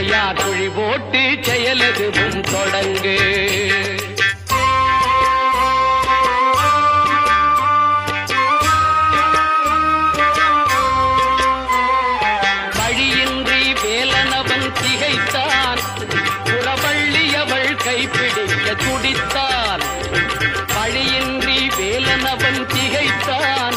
முறையா துழி போட்டு செயலதுவும் தொடங்கு. வழியின்றி வேலனவன் திகைத்தான். புறவள்ளி அவள் கைப்பிடிக்க துடித்தான். வழியின்றி வேலனவன் திகைத்தான்.